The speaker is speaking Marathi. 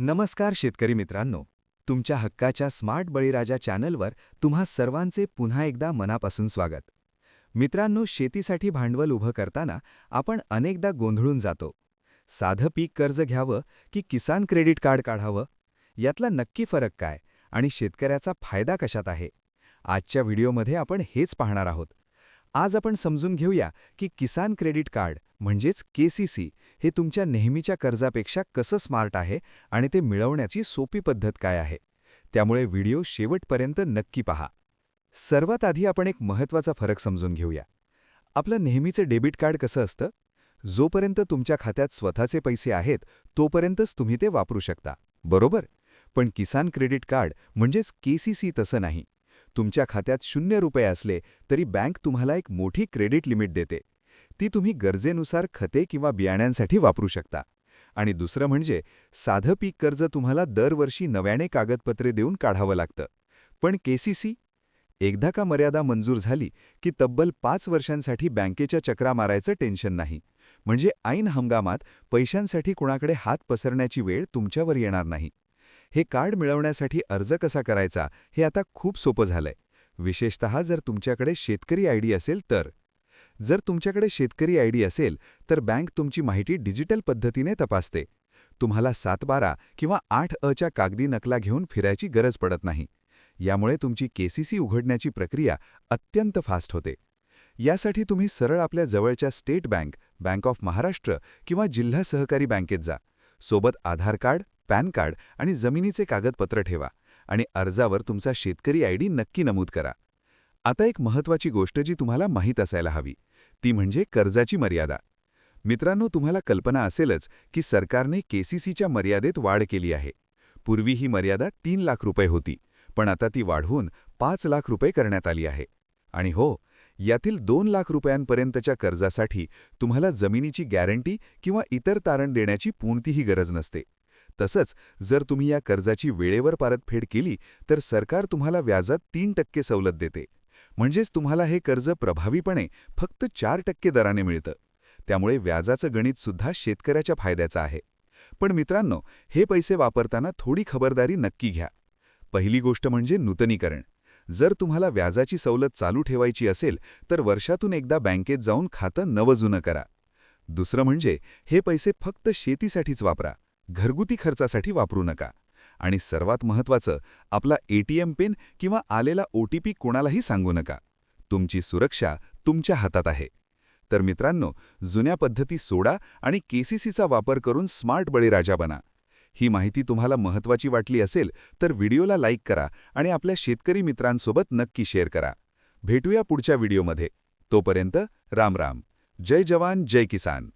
नमस्कार शेतकरी मित्रांनो. तुमच्या हक्काच्या स्मार्ट बळीराजा चॅनलवर तुम्हा सर्वांचे पुन्हा एकदा मनापासून स्वागत. मित्रांनो शेतीसाठी भांडवल उभं करताना आपण अनेकदा गोंधळून जातो. साधं पीक कर्ज घ्यावं की किसान क्रेडिट कार्ड काढावं? यातला नक्की फरक काय आणि शेतकऱ्याचा फायदा कशात आहे? आजच्या व्हिडिओमध्ये आपण हेच पाहणार आहोत. आज आपण समजून घेऊया की किसान क्रेडिट कार्ड म्हणजेच केसीसी हे तुमच्या नेहमीच्या कर्जापेक्षा कसं स्मार्ट आहे आणि ते मिळवण्याची सोपी पद्धत काय आहे? त्यामुळे व्हिडिओ शेवटपर्यंत नक्की पहा. सर्वात आधी आपण एक महत्त्वाचा फरक समजून घेऊया. आपलं नेहमीचं डेबिट कार्ड कसं असतं? जोपर्यंत तुमच्या खात्यात स्वतःचे पैसे आहेत तोपर्यंतच तुम्ही ते वापरू शकता. बरोबर? पण किसान क्रेडिट कार्ड म्हणजेच केसीसी तसं नाही. तुमच्या खात्यात शून्य रुपये असले तरी बँक तुम्हाला एक मोठी क्रेडिट लिमिट देते. ती तुम्ही गरजेनुसार खते किंवा बियाण्यांसाठी वापरू शकता. आणि दुसरं म्हणजे साधं पीक कर्ज तुम्हाला दरवर्षी नव्याने कागदपत्रे देऊन काढावं लागतं. पण केसीसी एकदा का मर्यादा मंजूर झाली की तब्बल पाच वर्षांसाठी बँकेच्या चक्रा मारायचं टेन्शन नाही. म्हणजे ऐन हंगामात पैशांसाठी कुणाकडे हात पसरण्याची वेळ तुमच्यावर येणार नाही. हे कार्ड मिळवण्यासाठी अर्ज कसा करायचा हे आता खूप सोपं झालंय. विशेषतः जर तुमच्याकडे शेतकरी आयडी असेल तर. जर तुमच्याकडे शेतकरी आयडी असेल तर बँक तुमची माहिती डिजिटल पद्धतीने तपासते. तुम्हाला सात बारा किंवा आठ अच्या कागदी नकला घेऊन फिरायची गरज पडत नाही. यामुळे तुमची केसीसी उघडण्याची प्रक्रिया अत्यंत फास्ट होते. यासाठी तुम्ही सरळ आपल्या जवळच्या state bank bank of Maharashtra किंवा जिल्हा सहकारी बँकेत जा. सोबत आधार कार्ड पॅन कार्ड आणि जमिनीचे कागदपत्र ठेवा आणि अर्जावर तुमचा शेतकरी आयडी नक्की नमूद करा. आता एक महत्त्वाची गोष्ट जी तुम्हाला माहीत असायला हवी. ती म्हणजे कर्जाची मर्यादा. मित्रांनो तुम्हाला कल्पना असेलच की सरकारने केसीसीच्या मर्यादेत वाढ केली आहे. पूर्वी ही मर्यादा तीन लाख रुपये होती पण आता ती वाढवून पाच लाख रुपये करण्यात आली आहे. आणि हो यातील दोन लाख रुपयांपर्यंतच्या कर्जासाठी तुम्हाला जमिनीची गॅरंटी किंवा इतर तारण देण्याची कोणतीही गरज नसते. तसंच जर तुम्ही या कर्जाची वेळेवर परतफेड केली तर सरकार तुम्हाला व्याजात तीन टक्के सवलत देते. म्हणजेच तुम्हाला हे कर्ज प्रभावीपणे फक्त चार टक्के दराने मिळतं. त्यामुळे व्याजाचं गणितसुद्धा शेतकऱ्याच्या फायद्याचं आहे. पण मित्रांनो हे पैसे वापरताना थोडी खबरदारी नक्की घ्या. पहिली गोष्ट म्हणजे नूतनीकरण. जर तुम्हाला व्याजाची सवलत चालू ठेवायची असेल तर वर्षातून एकदा बँकेत जाऊन खातं नवजुनं करा. दुसरं म्हणजे हे पैसे फक्त शेतीसाठीच वापरा. घरगुती खर्चासाठी वापरू नका. आणि सर्वात महत्त्वाचं आपला एटीएम पिन किंवा आलेला ओटीपी कोणालाही सांगू नका. तुमची सुरक्षा तुमच्या हातात आहे. तर मित्रांनो जुन्या पद्धती सोडा आणि केसीसीचा वापर करून स्मार्ट बळीराजा बना. ही माहिती तुम्हाला महत्त्वाची वाटली असेल तर व्हिडिओला लाईक करा आणि आपल्या शेतकरी मित्रांसोबत नक्की शेअर करा. भेटूया पुढच्या व्हिडिओमध्ये. तोपर्यंत राम राम. जय जवान जय किसान.